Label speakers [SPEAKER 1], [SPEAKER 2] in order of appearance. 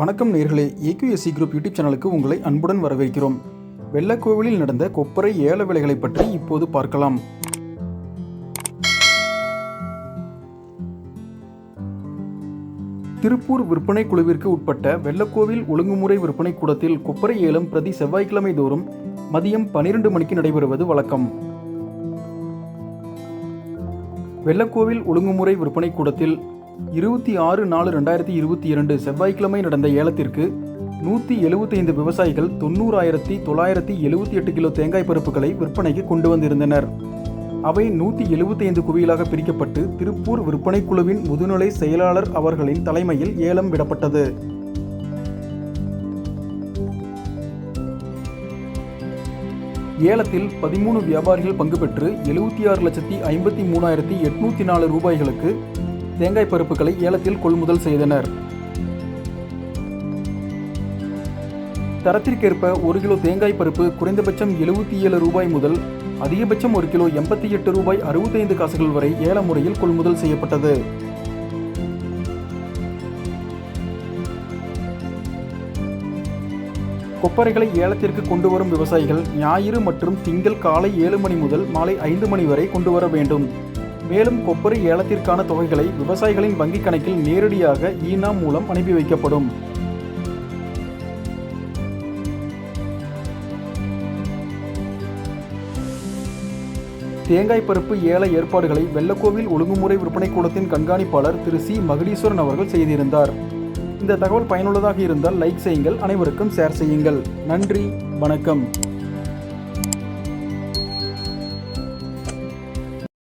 [SPEAKER 1] வணக்கம் நேர்களே. AQSC group YouTube சேனலுக்கு உங்களை அன்புடன் வரவேற்கிறோம். வெள்ளக்கோவிலில் நடந்த கொப்பரை ஏல விலைகளை பற்றி இப்போது பார்க்கலாம். திருப்பூர் விற்பனை குழுவிற்கு உட்பட்ட வெள்ளக்கோவில் ஒழுங்குமுறை விற்பனை கூடத்தில் கொப்பரை ஏலம் பிரதி செவ்வாய்க்கிழமை தோறும் மதியம் பனிரெண்டு மணிக்கு நடைபெறுவது வழக்கம். வெள்ளக்கோவில் ஒழுங்குமுறை விற்பனை கூடத்தில் இருபத்தி ஆறு நாலு ரெண்டாயிரத்தி இருபத்தி இரண்டு செவ்வாய்க்கிழமை நடந்த ஏலத்திற்கு நூற்றி எழுபத்தைந்து விவசாயிகள் தொண்ணூறாயிரத்தி தொள்ளாயிரத்தி எழுபத்தி எட்டு கிலோ தேங்காய் பருப்புகளை விற்பனைக்கு கொண்டு வந்திருந்தனர். அவை நூற்றி எழுபத்தைந்து குவியலாக பிரிக்கப்பட்டு திருப்பூர் விற்பனை குழுவின் முதுநிலை செயலாளர் அவர்களின் தலைமையில் ஏலம் விடப்பட்டது. ஏலத்தில் பதிமூணு வியாபாரிகள் பங்கு பெற்று எழுபத்தி ஆறு லட்சத்தி ஐம்பத்தி மூணாயிரத்தி எட்நூத்தி நாலு ரூபாய்களுக்கு தேங்காய் பருப்புகளை ஏலத்தில் கொள்முதல் செய்தனர். தரத்திற்கேற்ப ஒரு கிலோ தேங்காய் பருப்பு குறைந்தபட்சம் எழுபத்தி ஏழு ரூபாய் முதல் அதிகபட்சம் ஒரு கிலோ எண்பத்தி எட்டு ரூபாய் அறுபத்தைந்து காசுகள் வரை ஏல முறையில் கொள்முதல் செய்யப்பட்டது. கொப்பரைகளை ஏலத்திற்கு கொண்டு வரும் விவசாயிகள் ஞாயிறு மற்றும் திங்கள் காலை ஏழு மணி முதல் மாலை ஐந்து மணி வரை கொண்டு வர வேண்டும். மேலும் கொப்பரை ஏலத்திற்கான தொகைகளை விவசாயிகளின் வங்கிக் கணக்கில் நேரடியாக ஈனாம் மூலம் அனுப்பி வைக்கப்படும். தேங்காய் பருப்பு ஏல ஏற்பாடுகளை வெள்ளக்கோவில் ஒழுங்குமுறை விற்பனை கூடத்தின் கண்காணிப்பாளர் திரு சி. மகுடீஸ்வரன் அவர்கள் செய்திருந்தார். இந்த தகவல் பயனுள்ளதாக இருந்தால் லைக் செய்யுங்கள் அனைவருக்கும் ஷேர் செய்யுங்கள். நன்றி வணக்கம்.